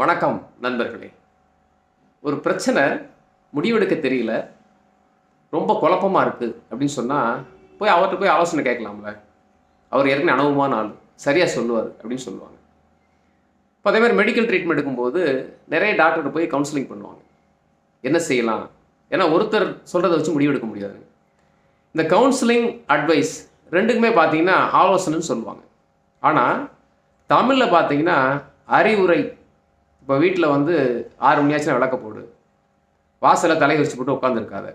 வணக்கம் நண்பர்களே. ஒரு பிரச்சனை முடிவெடுக்க தெரியல. ரொம்ப குழப்பமா இருக்குது அப்படின்னு சொன்னால் போய் அவர்கிட்ட போய் ஆலோசனை கேட்கலாம்ல. அவர் ஏற்கனவே அனுபவமான ஆள். சரியாக சொல்லுவார் அப்படின்னு சொல்லுவாங்க. இப்போ அதே மாதிரி மெடிக்கல் ட்ரீட்மெண்ட் எடுக்கும்போது நிறைய டாக்டர்கிட்ட போய் கவுன்சிலிங் பண்ணுவாங்க. என்ன செய்யலாம்? ஏன்னா ஒருத்தர் சொல்கிறத வச்சு முடிவெடுக்க முடியாது. இந்த கவுன்சிலிங் அட்வைஸ் ரெண்டுக்குமே பார்த்தீங்கன்னா ஆலோசனைன்னு சொல்லுவாங்க. ஆனால் தமிழில் பார்த்தீங்கன்னா அறிவுரை இப்போ வீட்டில் வந்து ஆறு மணியாச்சும் விளக்க போடு. வாசலை தலை வச்சு போட்டு உட்காந்துருக்காத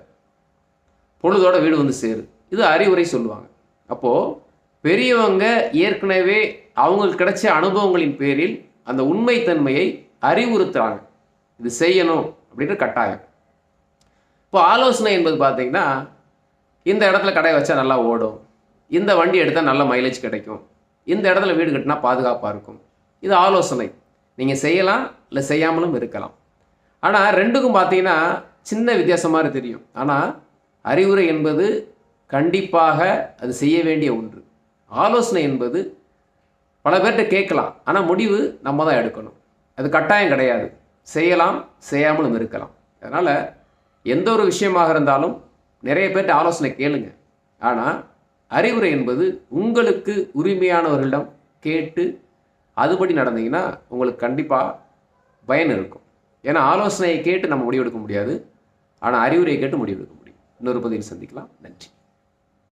பொழுதோட வீடு வந்து சேரு. இது அறிவுரை சொல்லுவாங்க. அப்போது பெரியவங்க ஏற்கனவே அவங்களுக்கு கிடைச்ச அனுபவங்களின் பேரில் அந்த உண்மைத்தன்மையை அறிவுறுத்துறாங்க. இது செய்யணும் அப்படின்ற கட்டாயம். இப்போ ஆலோசனை என்பது பார்த்தீங்கன்னா இந்த இடத்துல கடை வச்சா நல்லா ஓடும். இந்த வண்டி எடுத்தால் நல்ல மைலேஜ் கிடைக்கும். இந்த இடத்துல வீடு கட்டினா பாதுகாப்பாக இருக்கும். இது ஆலோசனை. நீங்கள் செய்யலாம் இல்லை செய்யாமலும் இருக்கலாம். ஆனால் ரெண்டுக்கும் பார்த்தீங்கன்னா சின்ன வித்தியாசம் மாதிரி தெரியும். ஆனால் அறிவுரை என்பது கண்டிப்பாக அது செய்ய வேண்டிய ஒன்று. ஆலோசனை என்பது பல பேர்கிட்ட கேட்கலாம். ஆனால் முடிவு நம்ம தான் எடுக்கணும். அது கட்டாயம் கிடையாது. செய்யலாம் செய்யாமலும் இருக்கலாம். அதனால் எந்த ஒரு விஷயமாக இருந்தாலும் நிறைய பேர்கிட்ட ஆலோசனை கேளுங்க. ஆனால் அறிவுரை என்பது உங்களுக்கு உரிமையானவர்களிடம் கேட்டு அதுபடி நடந்தீங்கன்னா உங்களுக்கு கண்டிப்பாக பயன் இருக்கும். ஏன்னா ஆலோசனையை கேட்டு நம்ம முடிவெடுக்க முடியாது. ஆனால் அறிவுரையை கேட்டு முடிவெடுக்க முடியும். இன்னொரு பதிவில் சந்திக்கலாம். நன்றி.